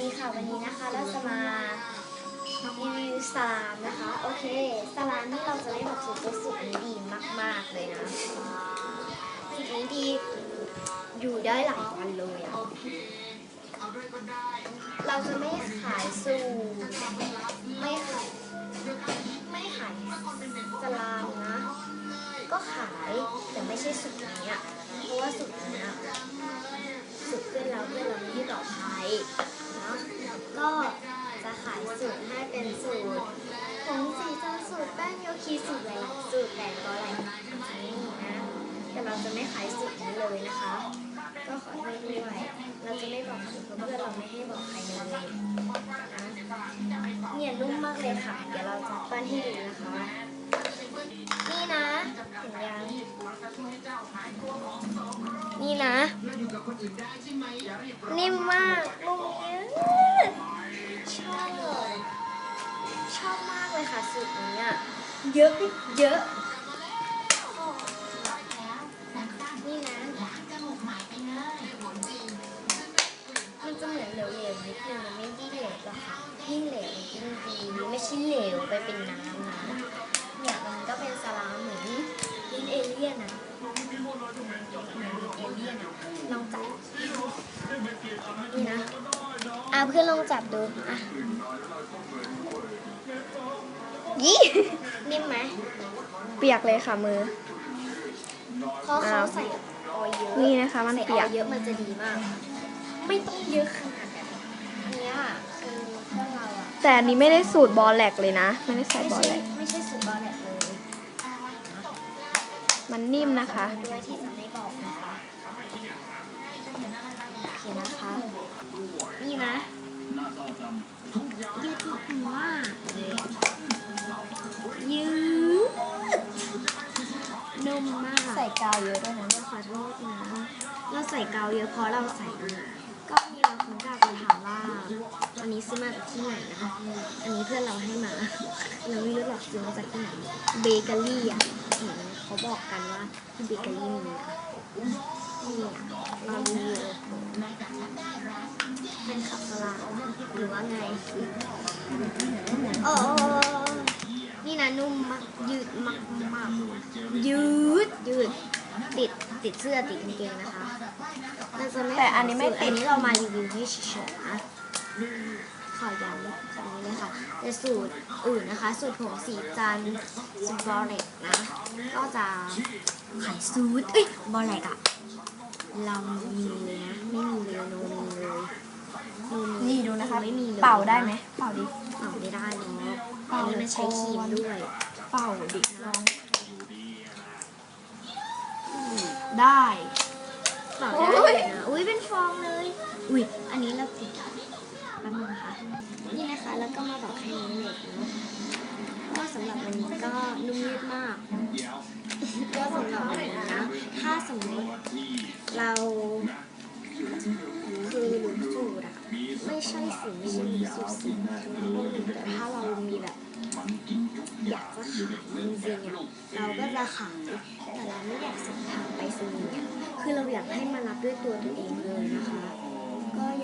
นี่ค่ะวันนี้นะคะเราจะมารีวิวสลามนะคะ โอเคสลามนี่เราจะได้บอกสูตรตัวสูตรนี้ดีมาก ๆ เลยนะสูตรนี้ดีอยู่ได้หลายวันเลยอะเราจะไม่ขายสูตรไม่ขายไม่ขายสลามนะ ก็ขายแต่ไม่ใช่สูตรนี้อะเพราะว่าสูตรนี้ นทร์สูตรแป้งโยคีสูตรหลายสูตรแต่ก็อะไรนี่นะ แต่เราจะไม่ขายสูตรนี้เลยนะคะ ก็ขอโทษด้วยเราจะไม่บอกสูตรเพราะเพื่อนเราไม่ให้บอกใครเลยนะเนี่ยนุ่มมากเลยค่ะเดี๋ยวเราจะปั้นให้ดูนะคะ นี่นะเห็นยังนี่นะนิ่มมากนุ่มยืด ค่ะสูตรนี้อะเยอะเยอะนี่นะมันจะเหมือนเหลวๆนิดนึงมันไม่ได้เหลวหรอกค่ะยิ่งเหลวยิ่งดีไม่ใช่เหลวไปเป็นน้ำนะเนี่ยมันก็เป็นสลามเหมือนลิ้นเอเลี่ยนอะเหมือนลิ้นเอเลี่ยนอะลองจับนี่นะอะเพื่อนลองจับดูอะ ยี่นิ่มไหมเปียกเลยค่ะมือ เพราะเขาใส่ออยล์เยอะนี่นะคะมันใส่เปียกออล์เยอะมันจะดีมาก ไม่ต้องเยอะขนาดแบบอันเนี้ยคือเพื่อนเราอะแต่อันนี้ไม่ได้สูตรบอลแลกเลยนะ ไม่ได้ใส่ไม่บอลใช่แลก ไม่ใช่สูตรบอลแบบเลยมันนิ่มนะคะ ด้วยที่จะไม่บอกนะคะโอเคนะคะ นี่นะยืดมากเล ยยืดนุ่มมากใส่กาวเยอะด้วยนะขอโทษนะเราใส่กาวเยอะเพราะเราใส่ก็มีบางคนก็อาจจะถามว่าอันนี้ซื้อมาจากที่ไหนนะคะ อันนี้เพื่อนเราให้มา เราไม่รู้หรอกซื้อมาจากที่ไหน เบเกอรี่อะเห็นเขาบอกกันว่าที่เบเกอรี่มีอะนี่อะเรารีวิวเป็นขับสลาหรือว่าไงโอ้นี่นะนุ่มมากยืดมากมากๆยืดยืด ติดติดเสื้อติดกางเกงนะคะเราจะไม่แต่อันนี้ไม่ติด อันนี้เรามารีวิวให้เฉยๆนะขอย้ำแบบนี้เลยค่ะแต่สูตรอื่นนะคะ สูตรผงสีจันทร์สูตรบอเล็กนะ ก็จะขายสูตรเอ้ยบอเล็กอะเรามีเลยนะไม่มีเลยโนมีเลยโนมีนี่ดูนะคะไม่มีเลยเป่าได้ไหมเป่าดิเป่าไม่ได้เนาะเป่าอันนี้มันใช้ครีมด้วย เป่าดิลอง ได้เป่าได้เลยนะอุ้ยเป็นฟองเลย อุ้ยอันนี้เราติดแป๊บนึงนะคะนี่นะคะแล้วก็มาบอกให้น้องเด็กเนาะก็สำหรับวันนี้ก็นุ่มยืดมากก็สำหรับวันนี้นะถ้าสมมติเราคือหลุมสูตรอะไม่ใช่สิไม่ใช่หลุมสูตรสิแต่ถ้าเรามีแบบอยากจะขายจริงๆอะเราก็จะขายแต่ เราไม่อยากส่งทางไปรษณีย์อะคือเราอยากให้มารับด้วยตัวตัวเองเลยนะคะ